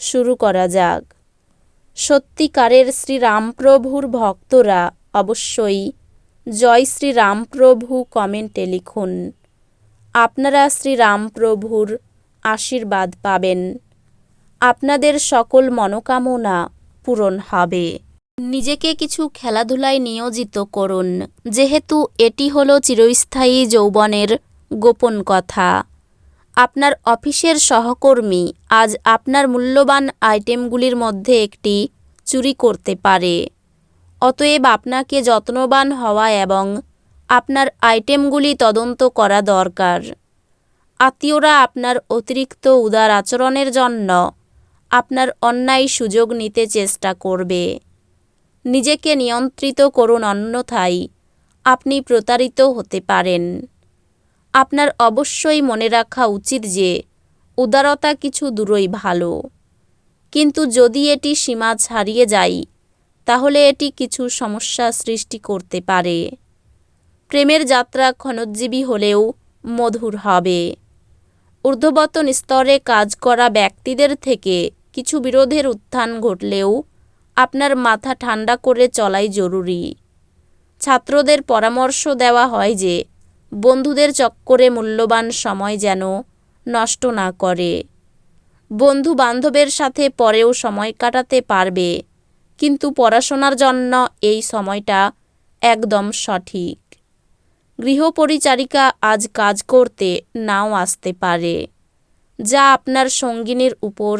শুরু করা যাক। সত্যিকারের শ্রীরামপ্রভুর ভক্তরা অবশ্যই জয় শ্রীরামপ্রভু কমেন্টে লিখুন। আপনারা শ্রীরামপ্রভুর আশীর্বাদ পাবেন। আপনাদের সকল মনোকামনা পূরণ হবে। নিজেকে কিছু খেলাধুলায় নিয়োজিত করুন। যেহেতু এটি হলো চিরস্থায়ী যৌবনের গোপন কথা। আপনার অফিসের সহকর্মী আজ আপনার মূল্যবান আইটেমগুলির মধ্যে একটি চুরি করতে পারে। অতএব আপনাকে যত্নবান হওয়া এবং আপনার আইটেমগুলি তদন্ত করা দরকার। আত্মীয়রা আপনার অতিরিক্ত উদার আচরণের জন্য আপনার অন্যায় সুযোগ নিতে চেষ্টা করবে। নিজেকে নিয়ন্ত্রিত করুন, অন্যথায় আপনি প্রতারিত হতে পারেন। আপনার অবশ্যই মনে রাখা উচিত যে, উদারতা কিছু দূরই ভালো। কিন্তু যদি এটি সীমা ছাড়িয়ে যায়, তাহলে এটি কিছু সমস্যা সৃষ্টি করতে পারে। প্রেমের যাত্রা ক্ষণোজ্জীবী হলেও মধুর হবে। ঊর্ধ্ববতন স্তরে কাজ করা ব্যক্তিদের থেকে কিছু বিরোধের উত্থান ঘটলেও আপনার মাথা ঠান্ডা করে চলাই জরুরি। ছাত্রদের পরামর্শ দেওয়া হয় যে বন্ধুদের চক্করে মূল্যবান সময় যেন নষ্ট না করে। বন্ধু বান্ধবের সাথে পরেও সময় কাটাতে পারবে, কিন্তু পড়াশোনার জন্য এই সময়টা একদম সঠিক। গৃহপরিচারিকা আজ কাজ করতে নাও আসতে পারে, যা আপনার সঙ্গিনীর উপর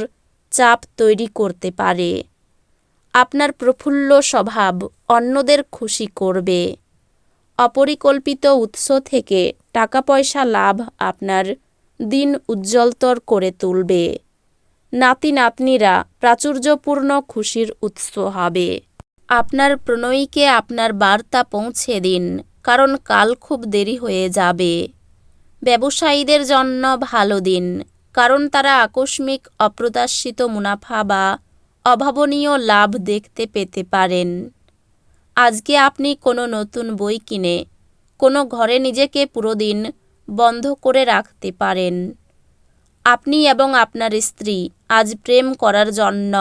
চাপ তৈরি করতে পারে। আপনার প্রফুল্ল স্বভাব অন্যদের খুশি করবে। অপরিকল্পিত উৎস থেকে টাকা পয়সা লাভ আপনার দিন উজ্জ্বলতর করে তুলবে। নাতি নাতনিরা প্রাচুর্যপূর্ণ খুশির উৎস হবে। আপনার প্রণয়ীকে আপনার বার্তা পৌঁছে দিন, কারণ কাল খুব দেরি হয়ে যাবে। ব্যবসায়ীদের জন্য ভালো দিন, কারণ তারা আকস্মিক অপ্রত্যাশিত মুনাফা বা অভাবনীয় লাভ দেখতে পেতে পারেন। আজকে আপনি কোনো নতুন বই কিনে কোনো ঘরে নিজেকে পুরো দিন বন্ধ করে রাখতে পারেন। আপনি এবং আপনার স্ত্রী আজ প্রেম করার জন্য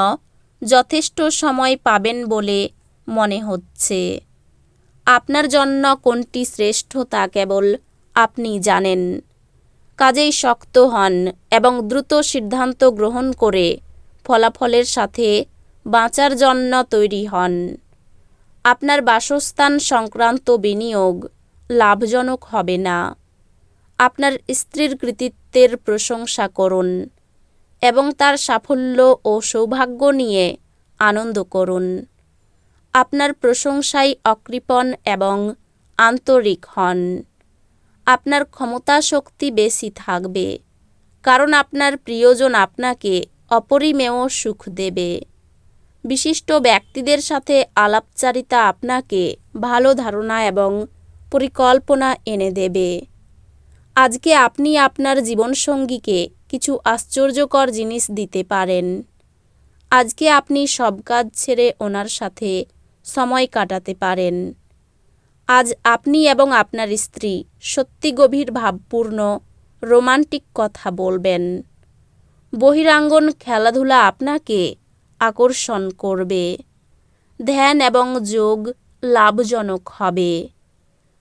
যথেষ্ট সময় পাবেন বলে মনে হচ্ছে। আপনার জন্য কোনটি শ্রেষ্ঠ তা কেবল আপনি জানেন। কাজেই শক্ত হন এবং দ্রুত সিদ্ধান্ত গ্রহণ করে ফলাফলের সাথে বাঁচার জন্য তৈরি হন। আপনার বাসস্থান সংক্রান্ত বিনিয়োগ লাভজনক হবে না। আপনার স্ত্রীর কৃতিত্বের প্রশংসা করুন এবং তার সাফল্য ও সৌভাগ্য নিয়ে আনন্দ করুন। আপনার প্রশংসায় অকৃপণ এবং আন্তরিক হন। আপনার ক্ষমতা শক্তি বেশি থাকবে, কারণ আপনার প্রিয়জন আপনাকে অপরিমেয় সুখ দেবে। বিশিষ্ট ব্যক্তিদের সাথে আলাপচারিতা আপনাকে ভালো ধারণা এবং পরিকল্পনা এনে দেবে। আজকে আপনি আপনার জীবনসঙ্গীকে কিছু আশ্চর্যকর জিনিস দিতে পারেন। আজকে আপনি সব কাজ ছেড়ে ওনার সাথে সময় কাটাতে পারেন। আজ আপনি এবং আপনার স্ত্রী সত্যি গভীর ভাবপূর্ণ, রোমান্টিক কথা বলবেন। বহিরাঙ্গন খেলাধুলা আপনাকে আকর্ষণ করবে। ধ্যান এবং যোগ লাভজনক হবে।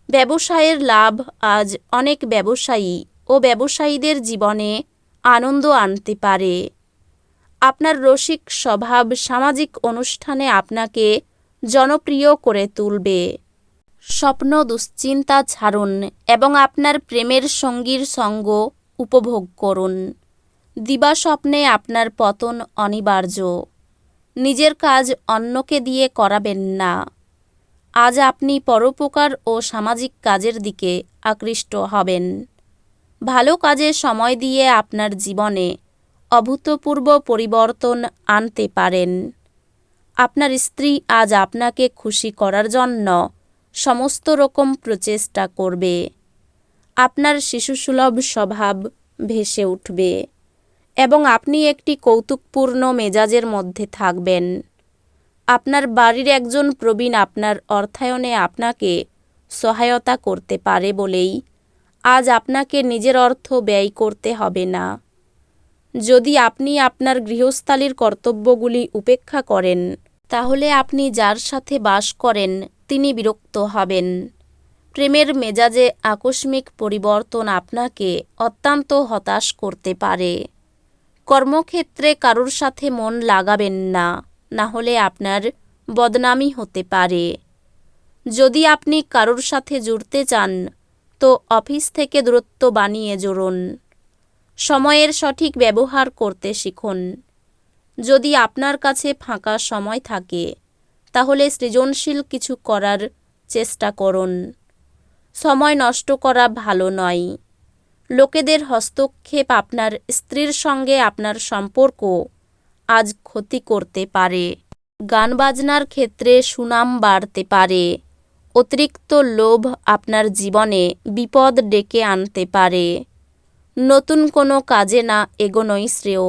ব্যবসায়ের লাভ আজ অনেক ব্যবসায়ী ও ব্যবসায়ীদের জীবনে আনন্দ আনতে পারে। আপনার রসিক স্বভাব সামাজিক অনুষ্ঠানে আপনাকে জনপ্রিয় করে তুলবে। স্বপ্ন দুশ্চিন্তা ছাড়ুন এবং আপনার প্রেমের সঙ্গীর সঙ্গ উপভোগ করুন। দিবা স্বপ্নে আপনার পতন অনিবার্য। নিজের কাজ অন্যকে দিয়ে করাবেন না। আজ আপনি পরোপকার ও সামাজিক কাজের দিকে আকৃষ্ট হবেন। ভালো কাজে সময় দিয়ে আপনার জীবনে অভূতপূর্ব পরিবর্তন আনতে পারেন। আপনার স্ত্রী আজ আপনাকে খুশি করার জন্য সমস্ত রকম প্রচেষ্টা করবে। আপনার শিশুসুলভ স্বভাব ভেসে উঠবে। এবং আপনি একটি কৌতুকপূর্ণ মেজাজের মধ্যে থাকবেন। আপনার বাড়ির একজন প্রবীণ আপনার অর্থায়নে আপনাকে সহায়তা করতে পারে বলেই আজ আপনাকে নিজের অর্থ ব্যয় করতে হবে না। যদি আপনি আপনার গৃহস্থালির কর্তব্যগুলি উপেক্ষা করেন, তাহলে আপনি যার সাথে বাস করেন তিনি বিরক্ত হবেন। প্রেমের মেজাজে আকস্মিক পরিবর্তন আপনাকে অত্যন্ত হতাশ করতে পারে। কর্মক্ষেত্রে কারোর সাথে মন লাগাবেন না না হলে আপনার বদনামি হতে পারে। যদি আপনি কারোর সাথে জুড়তে চান, তো অফিস থেকে দূরত্ব বানিয়ে জুড়ুন। সময়ের সঠিক ব্যবহার করতে শিখুন। যদি আপনার কাছে ফাঁকা সময় থাকে, তাহলে সৃজনশীল কিছু করার চেষ্টা করুন। সময় নষ্ট করা ভালো নয়। লোকেদের হস্তক্ষেপ আপনার স্ত্রীর সঙ্গে আপনার সম্পর্ক আজ ক্ষতি করতে পারে। গান বাজনার ক্ষেত্রে সুনাম বাড়তে পারে। অতিরিক্ত লোভ আপনার জীবনে বিপদ ডেকে আনতে পারে। নতুন কোনো কাজে না এগোনোই শ্রেয়।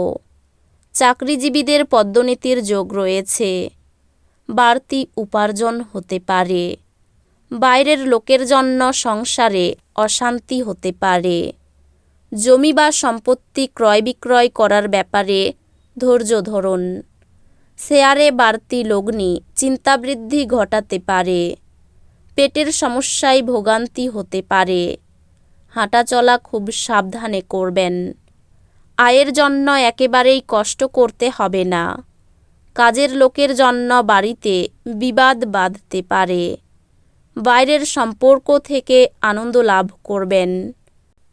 চাকরিজীবীদের পদ্মনীতির যোগ রয়েছে। বাড়তি উপার্জন হতে পারে। বাইরের লোকের জন্য সংসারে অশান্তি হতে পারে। জমি বা সম্পত্তি ক্রয় বিক্রয় করার ব্যাপারে ধৈর্য ধরুন। শেয়ারে বাড়তি লগ্নি চিন্তাবৃদ্ধি ঘটাতে পারে। পেটের সমস্যায় ভোগান্তি হতে পারে। হাঁটাচলা খুব সাবধানে করবেন। আয়ের জন্য একেবারেই কষ্ট করতে হবে না। কাজের লোকের জন্য বাড়িতে বিবাদ বাঁধতে পারে। বাইরের সম্পর্ক থেকে আনন্দ লাভ করবেন।